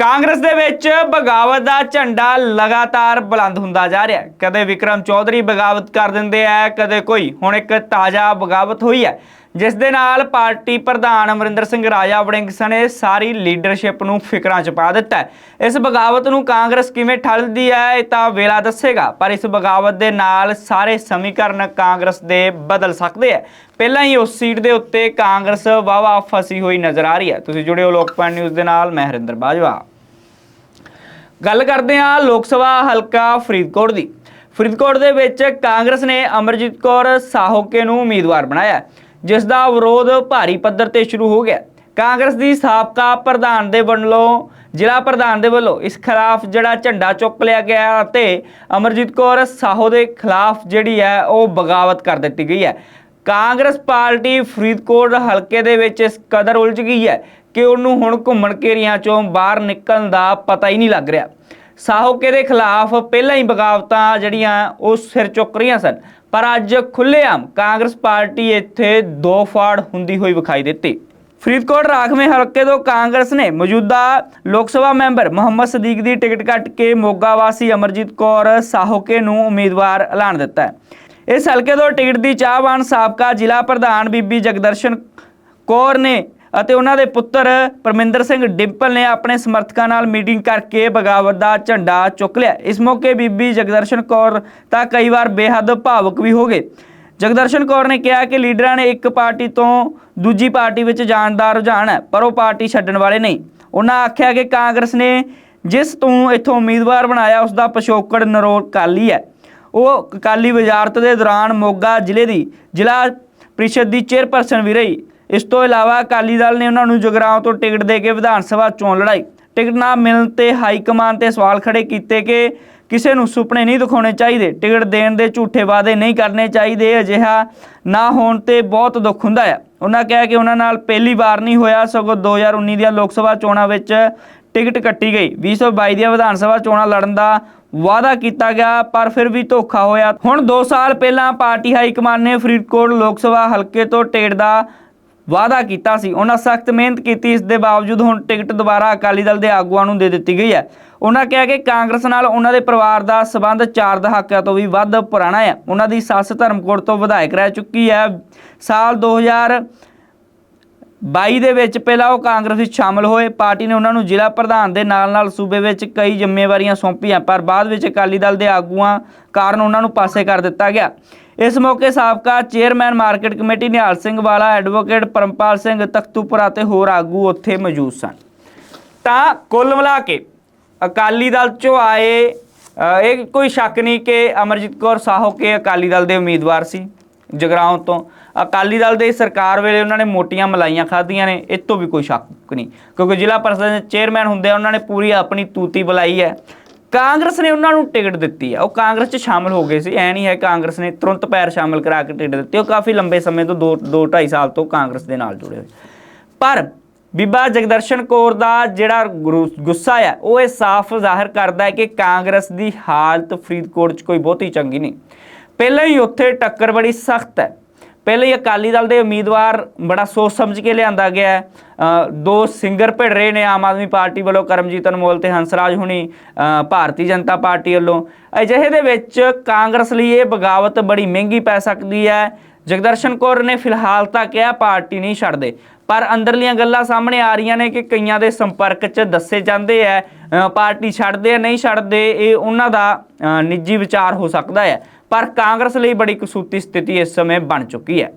ਕਾਂਗਰਸ ਦੇ ਵਿੱਚ ਬਗਾਵਤ ਦਾ ਝੰਡਾ ਲਗਾਤਾਰ ਬੁਲੰਦ ਹੁੰਦਾ ਜਾ ਰਿਹਾ ਕਦੇ ਵਿਕਰਮ ਚੌਧਰੀ ਬਗਾਵਤ ਕਰ ਦਿੰਦੇ ਆ, ਕਦੇ ਕੋਈ। ਹੁਣ ਇੱਕ ਤਾਜ਼ਾ ਬਗਾਵਤ ਹੋਈ ਹੈ, ਜਿਸ ਦੇ ਨਾਲ ਪਾਰਟੀ ਪ੍ਰਧਾਨ ਅਮਰਿੰਦਰ ਸਿੰਘ ਰਾਜਾ ਵੜਿੰਗ ਸਣੇ ਸਾਰੀ ਲੀਡਰਸ਼ਿਪ ਨੂੰ ਫਿਕਰਾਂ 'ਚ ਪਾ ਦਿੱਤਾ ਇਸ ਬਗਾਵਤ ਨੂੰ ਕਾਂਗਰਸ ਕਿਵੇਂ ਠੱਲਦੀ ਹੈ, ਇਹ ਤਾਂ ਵੇਲਾ ਦੱਸੇਗਾ, ਪਰ ਇਸ ਬਗਾਵਤ ਦੇ ਨਾਲ ਸਾਰੇ ਸਮੀਕਰਨ ਕਾਂਗਰਸ ਦੇ ਬਦਲ ਸਕਦੇ ਆ ਪਹਿਲਾਂ ਹੀ ਉਸ ਸੀਟ ਦੇ ਉੱਤੇ ਕਾਂਗਰਸ ਵਾਵਾ ਫਸੀ ਹੋਈ ਨਜ਼ਰ ਆ ਰਹੀ ਹੈ। ਤੁਸੀਂ ਜੁੜੇ ਹੋ ਲੋਕਪਾਲ ਨਿਊਜ਼ ਦੇ ਨਾਲ, ਮੈਂ ਹਰਿੰਦਰ ਬਾਜਵਾ। ਗੱਲ ਕਰਦੇ ਹਾਂ ਲੋਕ ਸਭਾ ਹਲਕਾ ਫਰੀਦਕੋਟ ਦੀ। ਫਰੀਦਕੋਟ ਦੇ ਵਿੱਚ ਕਾਂਗਰਸ ਨੇ ਅਮਰਜੀਤ ਕੌਰ ਸਾਹੋਕੇ ਨੂੰ ਉਮੀਦਵਾਰ ਬਣਾਇਆ। ਜਿਸ ਦਾ ਵਿਰੋਧ ਭਾਰੀ ਪੱਧਰ ਤੇ ਸ਼ੁਰੂ ਹੋ ਗਿਆ। ਕਾਂਗਰਸ ਦੀ ਸਾਬਕਾ ਪ੍ਰਧਾਨ ਦੇ ਵੱਲੋਂ, ਜ਼ਿਲ੍ਹਾ ਪ੍ਰਧਾਨ ਦੇ ਵੱਲੋਂ ਇਸ ਖਿਲਾਫ ਜਿਹੜਾ ਝੰਡਾ ਚੁੱਕ ਲਿਆ ਗਿਆ ਅਤੇ ਅਮਰਜੀਤ ਕੌਰ ਸਾਹੋ ਦੇ ਖਿਲਾਫ ਜਿਹੜੀ ਹੈ ਉਹ ਬਗਾਵਤ ਕਰ ਦਿੱਤੀ ਗਈ ਹੈ। ਕਾਂਗਰਸ ਪਾਰਟੀ ਫਰੀਦਕੋਟ ਹਲਕੇ ਦੇ ਵਿੱਚ ਇਸ ਕਦਰ ਉਲਝ ਗਈ ਹੈ। ਕਿ ਉਹਨੂੰ ਹੁਣ ਘੁੰਮਣ ਘੇਰੀਆਂ ਚੋਂ ਬਾਹਰ ਨਿਕਲਣ ਦਾ ਪਤਾ ਹੀ ਨਹੀਂ ਲੱਗ ਰਿਹਾ। ਸਾਹੋਕੇ ਦੇ ਖਿਲਾਫ ਪਹਿਲਾਂ ਹੀ ਬਗਾਵਤਾਂ ਜਿਹੜੀਆਂ ਉਹ ਸਿਰ ਚੁੱਕ ਰਹੀਆਂ ਸਨ, ਪਰ ਅੱਜ ਖੁੱਲ੍ਹੇਆਮ ਕਾਂਗਰਸ ਪਾਰਟੀ ਇੱਥੇ ਦੋ ਫਾੜ ਹੁੰਦੀ ਹੋਈ ਵਿਖਾਈ ਦਿੱਤੀ। ਫਰੀਦਕੋਟ ਰਾਖਵੇਂ ਹਲਕੇ ਤੋਂ ਕਾਂਗਰਸ ਨੇ ਮੌਜੂਦਾ ਲੋਕ ਸਭਾ ਮੈਂਬਰ ਮੁਹੰਮਦ ਸਦੀਕ ਦੀ ਟਿਕਟ ਕੱਟ ਕੇ ਮੋਗਾ ਵਾਸੀ ਅਮਰਜੀਤ ਕੌਰ ਸਾਹੋਕੇ ਨੂੰ ਉਮੀਦਵਾਰ ਐਲਾਨ ਦਿੱਤਾ ਹੈ। ਇਸ ਹਲਕੇ ਤੋਂ ਟਿਕਟ ਦੀ ਚਾਹਵਾਨ ਸਾਬਕਾ ਜ਼ਿਲ੍ਹਾ ਪ੍ਰਧਾਨ ਬੀਬੀ ਜਗਦਰਸ਼ਨ ਕੌਰ ਨੇ ਅਤੇ ਉਹਨਾਂ ਦੇ ਪੁੱਤਰ ਪਰਮਿੰਦਰ ਸਿੰਘ ਡਿੰਪਲ ਨੇ ਆਪਣੇ ਸਮਰਥਕਾਂ ਨਾਲ ਮੀਟਿੰਗ ਕਰਕੇ ਬਗਾਵਤ ਦਾ ਝੰਡਾ ਚੁੱਕ ਲਿਆ। ਇਸ ਮੌਕੇ ਬੀਬੀ ਜਗਦਰਸ਼ਨ ਕੌਰ ਤਾਂ ਕਈ ਵਾਰ ਬੇਹੱਦ ਭਾਵੁਕ ਵੀ ਹੋ ਗਏ। ਜਗਦਰਸ਼ਨ ਕੌਰ ਨੇ ਕਿਹਾ ਕਿ ਲੀਡਰਾਂ ਨੇ ਇੱਕ ਪਾਰਟੀ ਤੋਂ ਦੂਜੀ ਪਾਰਟੀ ਵਿੱਚ ਜਾਣ ਦਾ ਰੁਝਾਨ ਹੈ, ਪਰ ਉਹ ਪਾਰਟੀ ਛੱਡਣ ਵਾਲੇ ਨਹੀਂ। ਉਹਨਾਂ ਆਖਿਆ ਕਿ ਕਾਂਗਰਸ ਨੇ ਜਿਸ ਤੋਂ ਇੱਥੋਂ ਉਮੀਦਵਾਰ ਬਣਾਇਆ, ਉਸ ਦਾ ਪਿਛੋਕੜ ਨਰੋਲ ਕਾਲੀ ਹੈ। ਉਹ ਅਕਾਲੀ ਵਜ਼ਾਰਤ ਦੇ ਦੌਰਾਨ ਮੋਗਾ ਜ਼ਿਲ੍ਹੇ ਦੀ ਜ਼ਿਲ੍ਹਾ ਪ੍ਰੀਸ਼ਦ ਦੀ ਚੇਅਰਪਰਸਨ ਵੀ ਰਹੀ। ਇਸ ਤੋਂ ਇਲਾਵਾ ਅਕਾਲੀ ਦਲ ਨੇ ਉਹਨਾਂ ਨੂੰ ਜਗਰਾਉਂ ਤੋਂ ਟਿਕਟ ਦੇ ਕੇ ਵਿਧਾਨ ਸਭਾ ਚੋਣ ਲੜਾਈ। ਟਿਕਟ ਨਾ ਮਿਲਣ ਤੇ ਹਾਈ ਕਮਾਨ ਤੇ ਸਵਾਲ ਖੜੇ ਕੀਤੇ ਕਿ ਕਿਸੇ ਨੂੰ ਸੁਪਨੇ ਨਹੀਂ ਦਿਖਾਉਣੇ ਚਾਹੀਦੇ। ਟਿਕਟ ਦੇਣ ਦੇ ਝੂਠੇ ਵਾਅਦੇ ਨਹੀਂ ਕਰਨੇ ਚਾਹੀਦੇ, ਅਜਿਹਾ ਨਾ ਹੋਣ ਤੇ ਬਹੁਤ ਦੁੱਖ ਹੁੰਦਾ ਹੈ ਉਹਨਾਂ ਕਿਹਾ ਕਿ ਉਹਨਾਂ ਨਾਲ ਪਹਿਲੀ ਵਾਰ ਨਹੀਂ ਹੋਇਆ, ਸਗੋਂ 2019 ਦੀਆਂ ਲੋਕ ਸਭਾ ਚੋਣਾਂ ਵਿੱਚ ਟਿਕਟ ਕੱਟੀ ਗਈ। 2022 ਦੀਆਂ ਵਿਧਾਨ ਸਭਾ ਚੋਣਾਂ ਲੜਨ ਦਾ ਵਾਅਦਾ ਕੀਤਾ ਗਿਆ, ਪਰ ਫਿਰ ਵੀ ਧੋਖਾ ਹੋਇਆ। ਹੁਣ 2 ਸਾਲ ਪਹਿਲਾਂ ਪਾਰਟੀ ਹਾਈ ਕਮਾਨ ਨੇ ਫਰੀਦਕੋਟ ਲੋਕ ਸਭਾ ਹਲਕੇ ਤੋਂ ਟਿਕਟ ਦਾ ਵਾਅਦਾ ਕੀਤਾ ਸੀ। ਉਹਨਾਂ ਸਖਤ ਮਿਹਨਤ ਕੀਤੀ। ਇਸ ਦੇ ਬਾਵਜੂਦ ਹੁਣ ਟਿਕਟ ਦੁਬਾਰਾ ਅਕਾਲੀ ਦਲ ਦੇ ਆਗੂਆਂ ਨੂੰ ਦੇ ਦਿੱਤੀ ਗਈ ਹੈ। ਉਹਨਾਂ ਕਿਹਾ ਕਿ ਕਾਂਗਰਸ ਨਾਲ ਉਹਨਾਂ ਦੇ ਪਰਿਵਾਰ ਦਾ ਸਬੰਧ ਚਾਰ ਦਹਾਕਿਆਂ ਤੋਂ ਵੀ ਵੱਧ ਪੁਰਾਣਾ ਹੈ। ਉਹਨਾਂ ਦੀ ਸੱਸ ਧਰਮਕੋਟ ਤੋਂ ਵਿਧਾਇਕ ਰਹਿ ਚੁੱਕੀ ਹੈ। ਸਾਲ 2000 22 ਦੇ ਵਿੱਚ ਪਹਿਲਾਂ ਉਹ ਕਾਂਗਰਸ ਵਿੱਚ ਸ਼ਾਮਲ ਹੋਏ, ਪਾਰਟੀ ਨੇ ਉਹਨਾਂ ਨੂੰ ਜ਼ਿਲ੍ਹਾ ਪ੍ਰਧਾਨ ਦੇ ਨਾਲ-ਨਾਲ ਸੂਬੇ ਵਿੱਚ ਕਈ ਜ਼ਿੰਮੇਵਾਰੀਆਂ ਸੌਂਪੀਆਂ, ਪਰ ਬਾਅਦ ਵਿੱਚ ਅਕਾਲੀ ਦਲ ਦੇ ਆਗੂਆਂ ਕਾਰਨ ਉਹਨਾਂ ਨੂੰ ਪਾਸੇ ਕਰ ਦਿੱਤਾ ਗਿਆ। ਇਸ ਮੌਕੇ ਸਾਬਕਾ chairman market committee Nihal Singh Wala, advocate Parampal Singh Takhtupura ਤੇ ਹੋਰ ਆਗੂ ਉੱਥੇ ਮੌਜੂਦ ਸਨ। ਤਾਂ ਕੁੱਲ ਮਿਲਾ ਕੇ ਅਕਾਲੀ ਦਲ ਚੋਂ ਆਏ ਇਹ ਕੋਈ ਸ਼ੱਕ ਨਹੀਂ ਕਿ ਅਮਰਜੀਤ ਕੌਰ ਸਾਹੋ ਕੇ ਅਕਾਲੀ ਦਲ ਦੇ ਉਮੀਦਵਾਰ ਸੀ। ਜਗਰਾਉਂ ਤੋਂ। ਅਕਾਲੀ ਦਲ ਦੇ ਸਰਕਾਰ ਵੇਲੇ ਉਹਨਾਂ ਨੇ ਮੋਟੀਆਂ ਮਲਾਈਆਂ ਖਾਧੀਆਂ ਨੇ, ਇਹ ਤੋਂ ਵੀ ਕੋਈ ਸ਼ੱਕ ਨਹੀਂ। ਕਿਉਂਕਿ ਜ਼ਿਲ੍ਹਾ ਪਰਿਸ਼ਦ ਦੇ ਚੇਅਰਮੈਨ ਹੁੰਦੇ ਆ, ਉਹਨਾਂ ਨੇ ਪੂਰੀ ਆਪਣੀ ਤੂਤੀ ਬੁਲਾਈ ਹੈ। ਕਾਂਗਰਸ ਨੇ ਉਹਨਾਂ ਨੂੰ ਟਿਕਟ ਦਿੱਤੀ ਹੈ ਉਹ ਕਾਂਗਰਸ 'ਚ ਸ਼ਾਮਲ ਹੋ ਗਏ ਸੀ, ਐ ਨਹੀਂ ਹੈ ਕਾਂਗਰਸ ਨੇ ਤੁਰੰਤ ਪੈਰ ਸ਼ਾਮਲ ਕਰਾ ਕੇ ਟਿਕਟ ਦਿੱਤੀ, ਉਹ ਕਾਫੀ ਲੰਬੇ ਸਮੇਂ ਤੋਂ 2 2 2.5 ਸਾਲ ਤੋਂ ਕਾਂਗਰਸ ਦੇ ਨਾਲ ਜੁੜੇ ਹੋਏ। ਪਰ ਬੀਬਾ ਜਗਦਰਸ਼ਨ ਕੌਰ ਦਾ ਜਿਹੜਾ ਗੁਰੂ- ਗੁੱਸਾ ਆ, ਉਹ ਇਹ ਸਾਫ਼ ਜ਼ਾਹਿਰ ਕਰਦਾ ਹੈ ਕਿ ਕਾਂਗਰਸ ਦੀ ਹਾਲਤ ਫਰੀਦਕੋਟ 'ਚ ਕੋਈ ਬਹੁਤੀ ਚੰਗੀ ਨਹੀਂ। ਪਹਿਲਾਂ ਹੀ ਉੱਥੇ ਟੱਕਰ ਬੜੀ ਸਖਤ ਹੈ। ਪਹਿਲਾਂ ਹੀ ਅਕਾਲੀ ਦਲ ਦੇ ਉਮੀਦਵਾਰ ਬੜਾ ਸੋਚ ਸਮਝ ਕੇ ਲਿਆਂਦਾ ਗਿਆ ਹੈ। ਦੋ ਸਿੰਗਰ ਭਿੜ ਰਹੇ ਨੇ ਆਮ ਆਦਮੀ ਪਾਰਟੀ ਵੱਲੋਂ, ਕਰਮਜੀਤ ਅਨਮੋਲ ਤੇ ਹੰਸਰਾਜ ਹੁਣੀ ਭਾਰਤੀ ਜਨਤਾ ਪਾਰਟੀ ਵੱਲੋਂ। ਅਜਿਹੇ ਦੇ ਵਿੱਚ ਕਾਂਗਰਸ ਲਈ ਇਹ ਬਗਾਵਤ ਬੜੀ ਮਹਿੰਗੀ ਪੈ ਸਕਦੀ ਹੈ। ਜਗਦਰਸ਼ਨ ਕੌਰ ਨੇ ਫਿਲਹਾਲ ਤਾਂ ਕਿਹਾ ਪਾਰਟੀ ਨਹੀਂ ਛੱਡਦੇ, ਪਰ ਅੰਦਰਲੀਆਂ ਗੱਲਾਂ ਸਾਹਮਣੇ ਆ ਰਹੀਆਂ ਨੇ ਕਿ ਕਈਆਂ ਦੇ ਸੰਪਰਕ 'ਚ ਦੱਸੇ ਜਾਂਦੇ ਆ ਪਾਰਟੀ ਛੱਡਦੇ ਆ, ਨਹੀਂ ਛੱਡਦੇ, ਇਹ ਉਹਨਾਂ ਦਾ ਨਿੱਜੀ ਵਿਚਾਰ ਹੋ ਸਕਦਾ ਹੈ ਪਰ ਕਾਂਗਰਸ ਲਈ ਬੜੀ ਕਸੂਤੀ ਸਥਿਤੀ ਇਸ ਸਮੇਂ ਬਣ ਚੁੱਕੀ ਹੈ